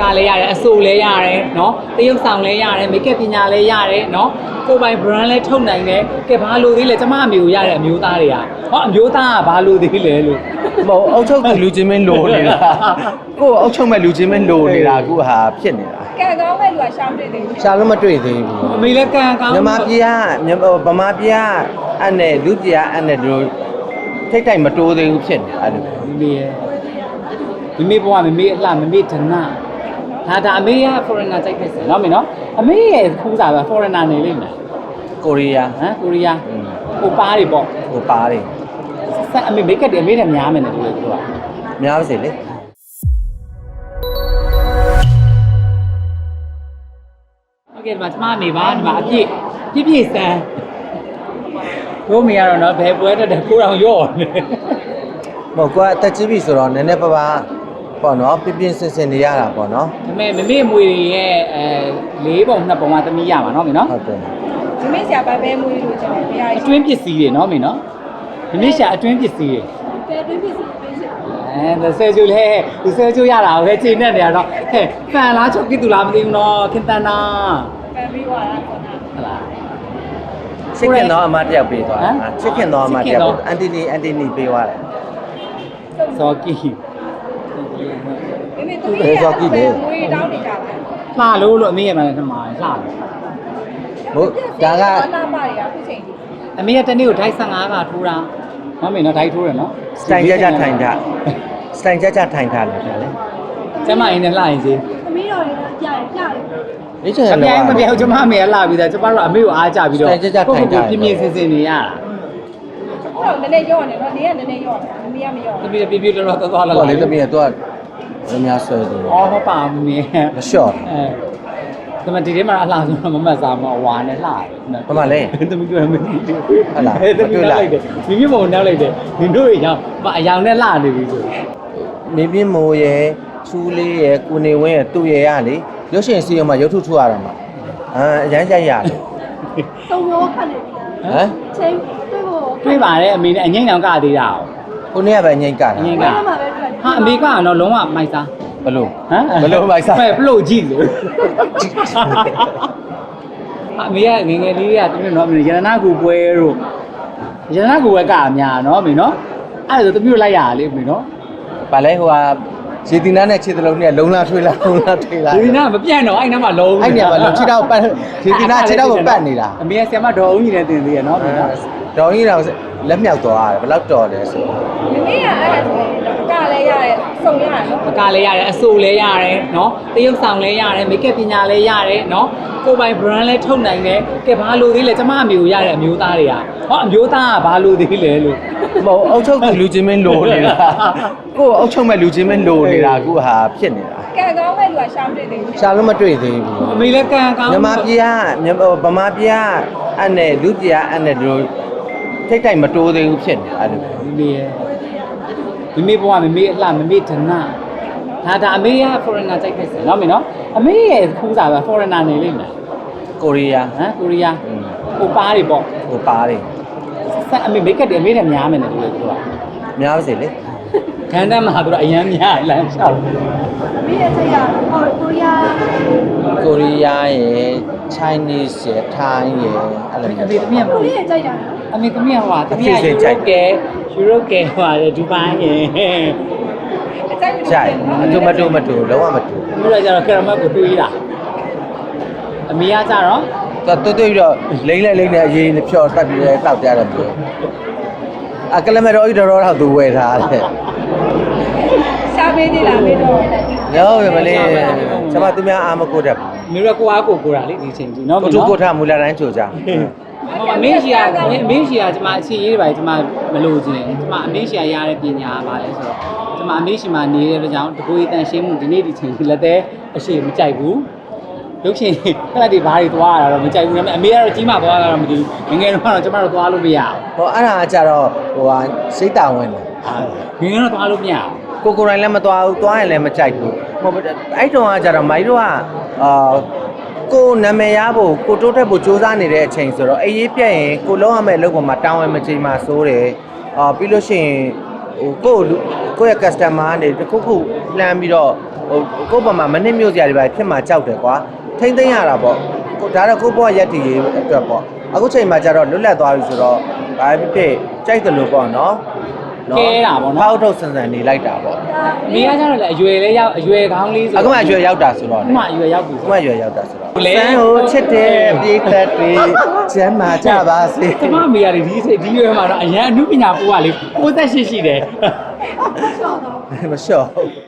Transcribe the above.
ကားလည်းရတယ်အဆိုလည်းရတယ်နော်တရုပ်ဆောင်လည်းရတယ်မိတ်ကပ်ပညာလည်းရတယ်နော်ကိုယ်ပိုင် brand လည်းထုတ်နိုင်တယ်ကဲဘာလို့သေးလဲကျမအမျိုးရတဲ့အမျိုးသားတွေကဟောအမျိုးသားကဘာလို့သေးလဲလို့မဟုတ်အုတ်ချုပ်သူလူချင်းမင်းလိုနေတာကိုယ်အုတ်ချုပ်မဲ့လူချင်းမင်းလိုနေတာအခုဟာဖြစ်နေတာကံကောင်းမဲ့လူကရှောင်းတွေ့တယ်ရှာလို့မတွေ့သေးဘူးအမေလည်းကံကောင်းမြန်မာပြည်ကမြန်မာဗမာပြည်ကအဲ့နဲ့လူပြည်ကအဲ့နဲ့တို့ထိတ်တိုက်မတိုးသေးဘူးဖြစ်နေတာအဲ့လိုမိမေရဲ့မိမေဘဝမိမေအလှမိမေဒနာ ဒါဒါအမေက foreigner ကြိုက်တဲ့စင်နော်မင်းနော်အမေရဲ့ခူးစားက foreigner နေလိမ့်မယ်ကိုရီးယားဟမ်ကိုရီးယားอืมဟိုပါးတွေပေါ့ဟိုပါတယ်ဆက်အမေမိတ်ကပ်တွေအမေနဲ့များမယ်နဲ့တူတယ်သူကများပါစေလေဟုတ်ကဲ့ဒီမှာကျမအမေပါဒီမှာအပြည့်ပြည့်ပြည့်စမ်းဘိုးမေကတော့နော်ဘယ်ပွဲတက်တယ်ကိုတော်ရော့နေမဟုတ်ကွာအသက်ကြီးပြီဆိုတော့နည်းနည်းပါးပါ ပေါ့နော်ပြင်းပြင်းစင်စင်နေရတာပေါ့နော်ဒါပေမဲ့မမေအမွေတွေရဲ့အဲလေးပုံနှစ်ပုံကသမီးရမှာနော်မင်းနော်ဟုတ်တယ်ဒီမင်းဆရာပဲပဲမွေးလို့ကျွန်တော်တရားအတွင်းပစ္စည်းတွေနော်မင်းနော်ဒီနေ့ရှာအတွင်းပစ္စည်းတွေပဲတွင်းပစ္စည်းပေးချင်အဲဆယ်ကျူလဲဒီဆယ်ကျူရတာကိုပဲချိန်နဲ့နေရတော့ဟဲ့ဖန်လားချုပ်ကိတူလားမသိဘူးနော်ခင်တန်နာပဲပြီးသွားတာပေါ့နော်ဟုတ်လားချစ်ခင်တော့အမတစ်ယောက်ပေးသွားတယ်ဟမ်ချစ်ခင်တော့အမတစ်ယောက်ချစ်ခင်တော့အန်တီနီအန်တီနီပေးသွားတယ်စောကီ မိမိသူမွေးတောင်းနေကြလားလှလို့လို့အမေရဲ့မှလည်းထမလှတယ်ဟုတ်ဒါကနာမတွေကအခုချိန်ကြီးအမေကတနေ့ကိုဓာတ်15ကထိုးတာမမေနော်ဓာတ်ထိုးတယ်နော်စတိုင်ကြကြထိုင်ထားစတိုင်ကြကြထိုင်ထားတယ်လေကျမအင်းနဲ့လှရင်စီသမီးတော်တွေကပြရပြတယ်ဒီချက်အပြိုင်မပြိုင်ကျမအမေကလှပြီးသားကျမတို့အမေကိုအားကြပြီးတော့ကြကြထိုင်ထားတယ်ပြင်းပြင်းစင်စင်နေရတာဟိုတော့နည်းနည်းရော့နေတော့နေကနည်းနည်းရော့တယ်မမီးကမရော့တပီပြပြတော်တော်သွားသွားလာတော့လာလေသမီးကတော့ ရများဆွဲတယ်အော်ဟုတ်ပါမမေမလျှော့အဲဒါမှဒီထဲမှာအလှဆိုတော့မမတ်စားမဝါနဲ့လှတယ်ဘာမှလဲသမီးတို့မသိဘူးဟုတ်လားသမီးမတွေ့တို့လားလိုက်တယ်မိမိဘုံနောက်လိုက်တယ်နင်တို့ရောမအယောင်နဲ့လှနေပြီဆိုမင်းပြင်းမိုးရဲ့ချူးလေးရဲ့ကိုနေဝင်းရဲ့သူ့ရဲ့ရလေရုပ်ရှင်စီရင်မှာရုပ်ထုထုရတာမှာအာအရမ်းကြိုက်ရတယ်သုံးရောခတ်နေပြီဟမ်ချိန်တွေ့ဖို့တွေ့ပါတယ်အမေနဲ့အငိမ့်အောင်ကသေးတာ ကိုနေကပဲငိမ့်ကတာအငိမ့်ကဘယ်မှာပဲတွေ့ဟာအမေကတော့လုံးဝမိုက်စားဘလို့ဟမ်ဘလို့မိုက်စားဖဲပလို့ကြည့်လို့အမေကငယ်ငယ်လေးကတမီးတို့နော်အမေရတနာကူပွဲတို့ရတနာကူပွဲကအများနော်အမေနော်အဲ့ဒါဆိုတမီးတို့လိုက်ရတာလေအမေနော်ဗာလဲဟိုဟာရေတီနာနဲ့ခြေသလုံးနဲ့လုံလာထွေးလာလုံလာထွေးလာဒီနာမပြန့်တော့အဲ့နားမှာလုံးအဲ့နေရာမှာလုံခြေတော့ပတ်ရေတီနာခြေတော့ကိုပတ်နေတာအမေကဆရာမဒေါ်ဦးကြီးနဲ့တင်သေးရနော် အမေနော်ဒေါင်းကြီးတော့လက်မြောက်သွားတယ်ဘယ်လောက်တော်လဲဆိုမမီးကအဲ့ဒါဆိုရင်ကလည်းရတယ်စုံရတယ်နော်အကားလည်းရတယ်အဆိုလည်းရတယ်နော်တရုပ်ဆောင်လည်းရတယ်မိတ်ကပ်ပညာလည်းရတယ်နော်ကိုယ်ပိုင် brand လည်းထုတ်နိုင်တယ်ကဲဘာလို့သေးလဲကျမအမျိုးရတဲ့အမျိုးသားတွေကဟောအမျိုးသားကဘာလို့သေးလဲလို့မဟုတ်အုတ်ချုပ်သူလူချင်းမင်းလိုနေတာကိုယ်အုတ်ချုပ်မဲ့လူချင်းမင်းလိုနေတာအခုဟာဖြစ်နေတာကံကောင်းမဲ့လူကရှောင်းတွေ့တယ်ရှာလို့မတွေ့သေးဘူးအမေလည်းကံကောင်းမြန်မာပြည်ကမြန်မာဗမာပြည်ကအဲ့နဲ့လူပြည်ကအဲ့နဲ့တို့ ထိတ်တိုက်မတိုးသေးဘူးဖြစ်နေတာအဲ့လိုမိမေရဲ့မိမေဘဝမိမေအလှမိမေဒနာဒါဒါအမေက foreigner ကြိုက်တဲ့စင်နော်မင်းနော်အမေရဲ့ခူးစားက foreigner နေလိမ့်မယ်ကိုရီးယားဟမ်ကိုရီးယားอืมဟိုပါးတွေပေါ့ဟိုပါတယ်ဆက်အမေမိတ်ကပ်တွေအမေနဲ့များမယ်နဲ့တူတယ်သူကများပါစေလေ ခန်းတန်းမှာသူတို့အရန်များလမ်းလျှောက်မီးရဲ့စိတ်ကဟိုကိုရီးယားကိုရီးယားရယ် Chinese ရယ် Thai ရယ်အဲ့လိုအမျိုးမေသမီးကမကိုဟုတ်ရီးယားကြိုက်တာနော်အမေသမီးကဟိုသမီးကအဖေယူစိတ်ကြိုရိုက်ကဲယူရိုကဲဟိုဒူဘိုင်းရယ်အကြိုက်မကြိုက်အတူမတူမတူလုံးဝမတူသူတို့ကကျတော့ကရမတ်ကိုတွေးတာအမေကကျတော့သူတူတူပြီးတော့လိမ့်လိုက်လိမ့်နေအရေးနဲ့ဖြော်တက်ပြီးတော့တောက်ကြတယ်ပြော အကလမတော်ကြီးတော်တော်တော့သူဝယ်ထားတယ်ရှားပေးသေးလားမေးတော့ရောမလေးကျွန်မသူများအာမကိုတတ်ဘူးအမေကကိုအားကိုကိုတာလေဒီချိန်ကြီးနော်ကိုထုကိုထမူလာတိုင်းချိုကြအမေရှိကအမေရှိကကျွန်မအခြေရေးတွေပါကျွန်မမလို့ခြင်းကျွန်မအမေရှိရရတဲ့ပညာပါလဲဆိုတော့ကျွန်မအမေရှိမှနေတဲ့အတွက်ကြောင့်တကူတန်ရှင်းမှုဒီနေ့ဒီချိန်လက်သေးအရှိမကြိုက်ဘူး ရုပ်ရှင်ကလပ်တွေဘားတွေသွားရတာတော့မကြိုက်ဘူးဒါပေမဲ့အမေကတော့ကြီးမှသွားတာတော့မသိဘူးငယ်ငယ်တော့ကျွန်မတို့သွားလို့မရဘူးဟောအဲ့ဒါကကြတော့ဟိုဟာစိတ်တာဝင်တယ်ငယ်ငယ်တော့သွားလို့မရဘူးကိုကိုယ်တိုင်လည်းမသွားဘူးသွားရင်လည်းမကြိုက်ဘူးဟိုအဲ့တုန်းကကြတော့မိုင်းတို့ကအာကိုနာမည်ရဖို့ကိုတိုးတက်ဖို့စူးစမ်းနေတဲ့အချိန်ဆိုတော့အေးရေးပြက်ရင်ကိုလုံးရမယ့်အလုပ်ပေါ်မှာတောင်းဝဲမချိန်မှာစိုးတယ်အာပြီးလို့ရှိရင်ဟိုကိုယ့်လူကိုယ့်ရဲ့ customer ကနေတစ်ခုခုလှမ်းပြီးတော့ဟဟိုကိုယ့်ဘက်မှာမနစ်မြို့စရာတွေပါဖြစ်မှာကြောက်တယ်ကွာ ထိမ့်သိမ့်ရတာပေါ့ကိုဒါတော့ကိုယ့်ဘဝရက်တည်ရေးအတွက်ပေါ့အခုချိန်မှာကျတော့လွတ်လပ်သွားပြီဆိုတော့ဘာဖြစ်ဖြစ်ကြိုက်တယ်လို့ပေါ့နော်ကဲတာပေါ့နော်ဖောက်ထုတ်ဆန်ဆန်နေလိုက်တာပေါ့အမေကကျတော့လေအရွယ်လေးရောက်အရွယ်ကောင်းလေးဆိုအခုမှအရွယ်ရောက်တာဆိုတော့အခုမှအရွယ်ရောက်ပြီအခုမှအရွယ်ရောက်တာဆိုတော့လေစမ်းဟိုချစ်တဲ့ပြေးသက်တွေကျမ်းမာကြပါစေကျမအမေကလေဒီစိတ်ဒီရွယ်မှာတော့အရန်အမှုပညာပိုးကလေ68ရှိတယ်မလျှော့ဘူး